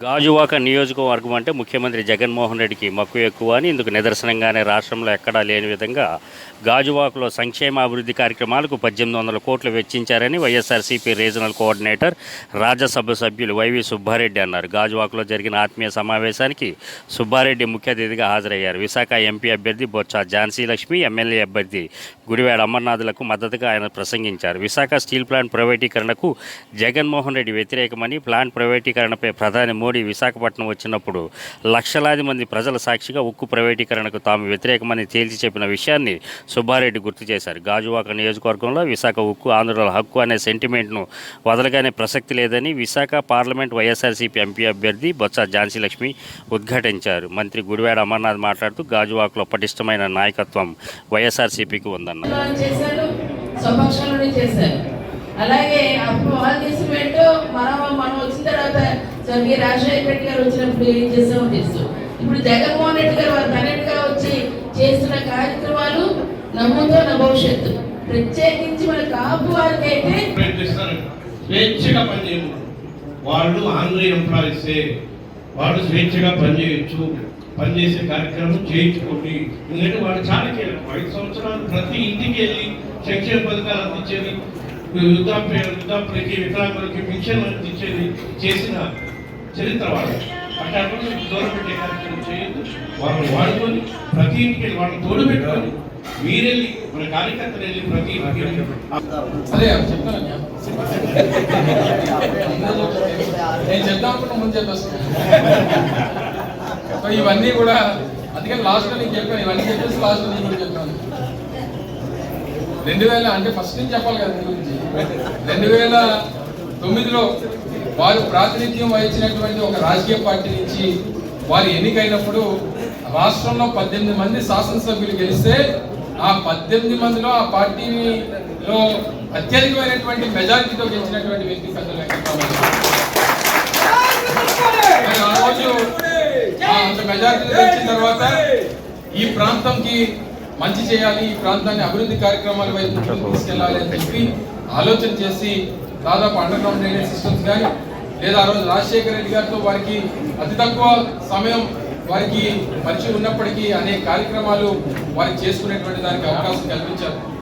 గాజువాక నియోజకవర్గం అంటే ముఖ్యమంత్రి జగన్మోహన్ రెడ్డికి మక్కువ ఎక్కువ అని ఇందుకు నిదర్శనంగానే రాష్ట్రంలో ఎక్కడా లేని విధంగా గాజువాకలో సంక్షేమ అభివృద్ధి కార్యక్రమాలకు పద్దెనిమిది వందల కోట్లు వెచ్చించారని వైఎస్ఆర్సీపీ రీజనల్ కోఆర్డినేటర్ రాజ్యసభ సభ్యులు వైవి సుబ్బారెడ్డి అన్నారు. గాజువాకలో జరిగిన ఆత్మీయ సమావేశానికి సుబ్బారెడ్డి ముఖ్య అతిథిగా హాజరయ్యారు. విశాఖ ఎంపీ అభ్యర్థి బొత్స ఝాన్సీ లక్ష్మి ఎమ్మెల్యే అభ్యర్థి గుడివాడ అమర్నాథులకు మద్దతుగా ఆయన ప్రసంగించారు. విశాఖ స్టీల్ ప్లాంట్ ప్రైవేటీకరణకు జగన్మోహన్ రెడ్డి వ్యతిరేకమని ప్లాంట్ ప్రైవేటీకరణపై ప్రధాని మోడీ విశాఖపట్నం వచ్చినప్పుడు లక్షలాది మంది ప్రజల సాక్షిగా ఉక్కు ప్రైవేటీకరణకు తాము వ్యతిరేకమని తేల్చి చెప్పిన విషయాన్ని సుబ్బారెడ్డి గుర్తు చేశారు. గాజువాక నియోజకవర్గంలో విశాఖ ఉక్కు ఆంధ్రుల హక్కు అనే సెంటిమెంట్ను వదలగానే ప్రసక్తి లేదని విశాఖ పార్లమెంట్ వైఎస్ఆర్సీపీ ఎంపీ అభ్యర్థి బొత్స ఝాన్సీ లక్ష్మి ఉద్ఘాటించారు. మంత్రి గుడివాడ అమర్నాథ్ మాట్లాడుతూ గాజువాకలో పటిష్టమైన నాయకత్వం వైఎస్ఆర్సీపీకి ఉందన్నారు. అలాగే అప్పుడు వాళ్ళు తీసుకుంటూ మనం మనం వచ్చిన తర్వాత స్వర్గీయ రాజశేఖర రెడ్డి గారు వచ్చినప్పుడు ఏం చేసామో తెలుసు. ఇప్పుడు జగన్మోహన్ రెడ్డి గారు వారు తనటిగా వచ్చి చేస్తున్న కార్యక్రమాలు నమ్ముతో నా భవిష్యత్తు. ప్రత్యేకించి మన కాపు వారికి అయితే స్వేచ్ఛగా పనిచేయము. వాళ్ళు ఆంధ్ర ఎంప్లాయీసే వాళ్ళు స్వేచ్ఛగా పనిచేయచ్చు. పనిచేసే కార్యక్రమం చేయించుకోండి. ఎందుకంటే వాళ్ళు చాలా కీలకం. ఐదు సంవత్సరాలు ప్రతి ఇంటికి వెళ్ళి శిక్షణ పథకాలు అందించేది వృద్ధాప్య వృద్ధాప్యులకి వికలాంగులకి పెన్షన్ అందించేది చేసిన చరిత్ర వాళ్ళు అట్లాంటి దూరం పెట్టే కార్యక్రమం చేయొద్దు. వాళ్ళని వాడుకొని ప్రతి ఇంటికి వాళ్ళని తోడు పెట్టుకొని మీరెళ్ళి మన కార్యకర్తలు వెళ్ళి ప్రతి అదే చెప్తాను నేను చెప్తాం అనుకున్న ముందు చెప్పేస్తాను ఇవన్నీ కూడా అందుకని లాస్ట్ నేను చెప్పాను ఇవన్నీ చెప్పేసి లాస్ట్ నేను కూడా చెప్పాను. రెండు వేల అంటే ఫస్ట్ నుంచి చెప్పాలి కదా గురించి. రెండు వేల తొమ్మిదిలో వారు ప్రాతినిధ్యం వహించినటువంటి ఒక రాజకీయ పార్టీ నుంచి వారు ఎన్నికైనప్పుడు రాష్ట్రంలో పద్దెనిమిది మంది శాసనసభ్యులు గెలిస్తే ఆ పద్దెనిమిది మందిలో ఆ పార్టీలో అత్యధికమైనటువంటి మెజారిటీతో గెలిచినటువంటి వ్యక్తి పెద్దలు మరి ఆ రోజు ఆ అంత మెజారిటీ వచ్చిన తర్వాత ఈ ప్రాంతంకి మంచి చేయాలి ఈ ప్రాంతాన్ని అభివృద్ధి కార్యక్రమాల వైపు ముందుకు తీసుకెళ్ళాలి అని చెప్పి ఆలోచన చేసి దాదాపు అండర్ గ్రౌండ్ డ్రైనేజ్ సిస్టమ్స్ కానీ లేదా ఆ రోజు రాజశేఖర రెడ్డి గారితో వారికి అతి తక్కువ సమయం వారికి పరిచయం ఉన్నప్పటికీ అనేక కార్యక్రమాలు వారికి చేసుకునేటువంటి దానికి అవకాశం కల్పించారు.